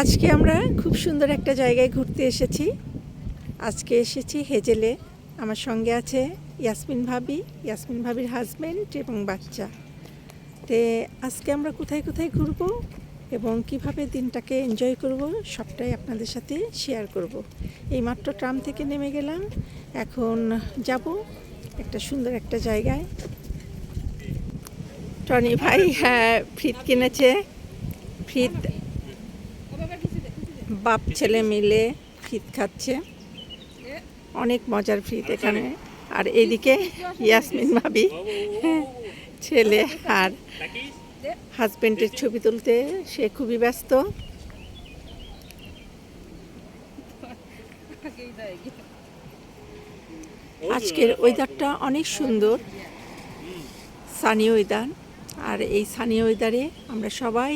আজকে আমরা খুব সুন্দর একটা জায়গায় ঘুরতে এসেছি। আজকে এসেছি হেজেলে। আমার সঙ্গে আছে ইয়াসমিন ভাবি, ইয়াসমিন ভাবির হাজব্যান্ড এবং বাচ্চা। তে আজকে আমরা কোথায় কোথায় ঘুরবো এবং কীভাবে দিনটাকে এনজয় করব সবটাই আপনাদের সাথে শেয়ার করব। এই মাত্র ট্রাম থেকে নেমে গেলাম। এখন যাব একটা সুন্দর একটা জায়গায়। টনি ভাই হ্যাঁ ফ্রিত কিনেছে। ফ্রিত বাপ, ছেলে মিলে ফ্রিত খাচ্ছে। অনেক মজার ফ্রিত এখানে। আর এদিকে ইয়াসমিন ভাবি, ছেলে আর হাজবেন্ডের ছবি তুলতে, সে খুবই ব্যস্ত। আজকের ওয়েদারটা অনেক সুন্দর। সানি ওয়েদার আর এই সানি ওয়েদারে আমরা সবাই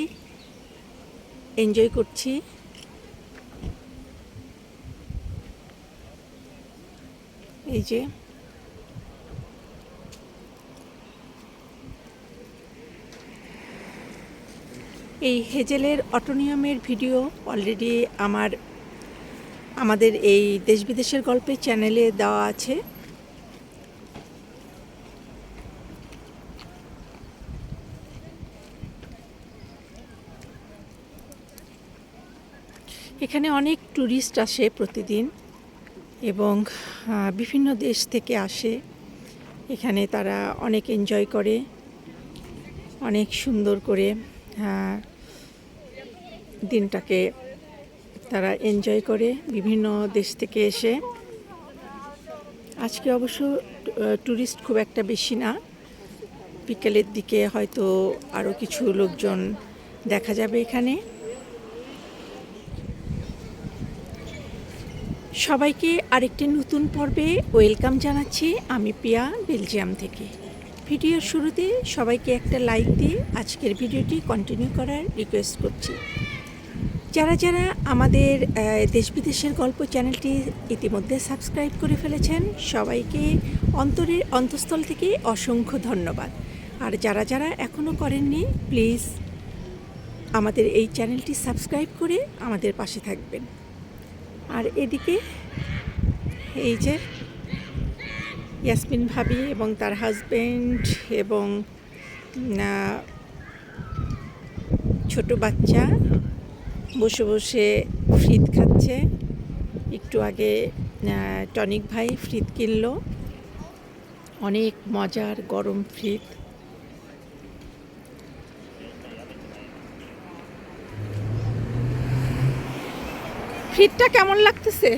এনজয় করছি। এই যে। এই হেজেলের অটোনিয়ামের ভিডিও অলরেডি আমার, আমাদের এই দেশ বিদেশের গল্পের চ্যানেলে দেওয়া আছে। এখানে অনেক ট্যুরিস্ট আসে প্রতিদিন এবং বিভিন্ন দেশ থেকে আসে। এখানে তারা অনেক এনজয় করে, অনেক সুন্দর করে দিনটাকে তারা এনজয় করে বিভিন্ন দেশ থেকে এসে। আজকে অবশ্য ট্যুরিস্ট খুব একটা বেশি না। বিকেলের দিকে হয়তো আরও কিছু লোকজন দেখা যাবে এখানে। সবাইকে আরেকটি নতুন পর্বে ওয়েলকাম জানাচ্ছি আমি পিয়া বেলজিয়াম থেকে। ভিডিওর শুরুতে সবাইকে একটা লাইক দিয়ে আজকের ভিডিওটি কন্টিনিউ করার রিকোয়েস্ট করছি। যারা যারা আমাদের দেশ বিদেশের গল্প চ্যানেলটি ইতিমধ্যে সাবস্ক্রাইব করে ফেলেছেন, সবাইকে অন্তরের অন্তঃস্থল থেকে অসংখ্য ধন্যবাদ। আর যারা যারা এখনও করেননি প্লিজ আমাদের এই চ্যানেলটি সাবস্ক্রাইব করে আমাদের পাশে থাকবেন। আর এদিকে এই যে ইয়াসমিন ভাবি এবং তার হাজব্যান্ড এবং ছোট বাচ্চা বসে বসে ফ্রিত খাচ্ছে। একটু আগে টনিক ভাই ফ্রিত কিনলো। অনেক মজার গরম ফ্রিত ফ্রিতটা কেমন লাগতেছে?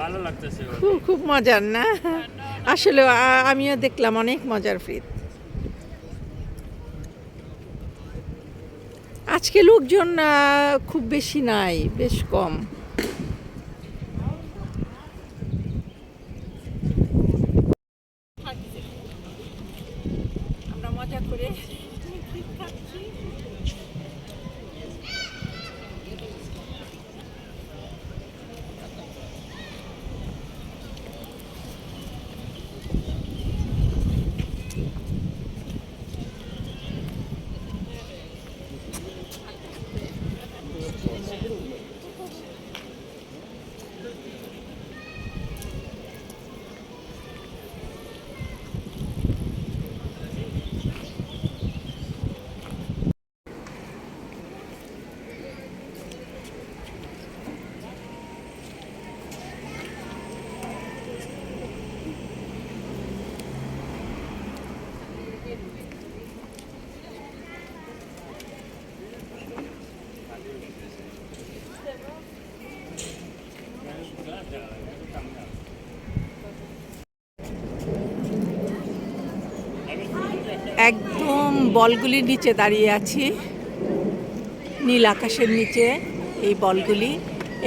ভালো লাগতেছে। খুব খুব মজার না? আসলে আমিও দেখলাম অনেক মজার ফ্রিত আজকে লোকজন খুব বেশি নাই বেশ কম। একদম বলগুলির নিচে দাঁড়িয়ে আছি। নীল আকাশের নিচে এই বলগুলি।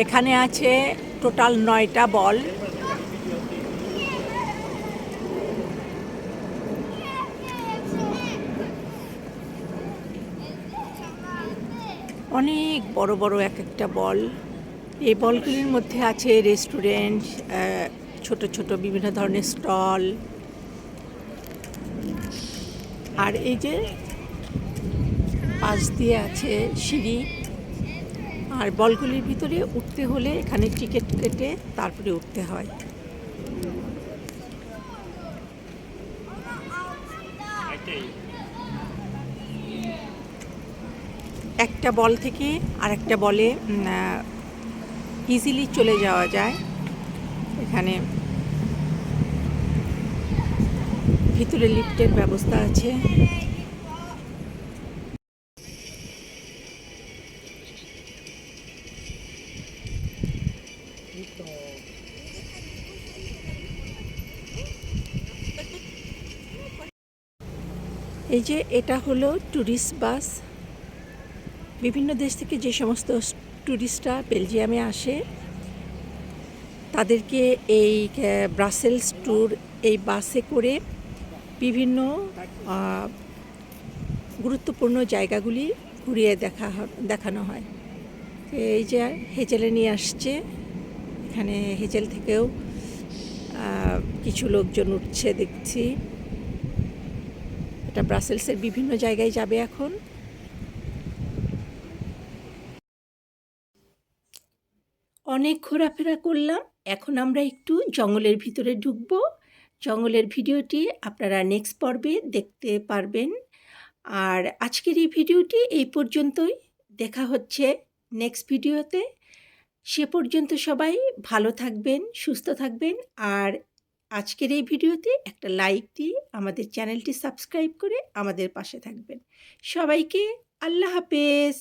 এখানে আছে টোটাল নয়টা বল। অনেক বড় বড় এক একটা বল। এই বলগুলির মধ্যে আছে রেস্টুরেন্ট ছোট ছোট বিভিন্ন ধরনের স্টল আর এই যে পাশ দিয়ে আছে সিঁড়ি, আর বলগুলির ভিতরে উঠতে হলে এখানে টিকিট কেটে তারপরে উঠতে হয়। একটা বল থেকে আরেকটা বলে ইজিলি চলে যাওয়া যায়। এখানে ভিতরে লিফটের ব্যবস্থা আছে। এই যে এটা হলো ট্যুরিস্ট বাস বিভিন্ন দেশ থেকে যে সমস্ত ট্যুরিস্টরা বেলজিয়ামে আসে, তাদেরকে এই ব্রাসেলস ট্যুর এই বাসে করে বিভিন্ন গুরুত্বপূর্ণ জায়গাগুলি ঘুরিয়ে দেখা দেখানো হয়। এই যে হেজেলে নিয়ে আসছে, এখানে হেজেল থেকেও কিছু লোকজন উঠছে দেখছি। এটা ব্রাসেলসের বিভিন্ন জায়গায় যাবে এখন। অনেক ঘোরাফেরা করলাম, এখন আমরা একটু জঙ্গলের ভিতরে ঢুকবো। জঙ্গলের ভিডিওটি আপনারা নেক্সট পর্বে দেখতে পারবেন। আর আজকের এই ভিডিওটি এই পর্যন্তই। দেখা হচ্ছে নেক্সট ভিডিওতে। সে পর্যন্ত সবাই ভালো থাকবেন, সুস্থ থাকবেন। আর আজকের এই ভিডিওতে একটা লাইক দিয়ে আমাদের চ্যানেলটি সাবস্ক্রাইব করে আমাদের পাশে থাকবেন। সবাইকে আল্লাহ হাফেজ।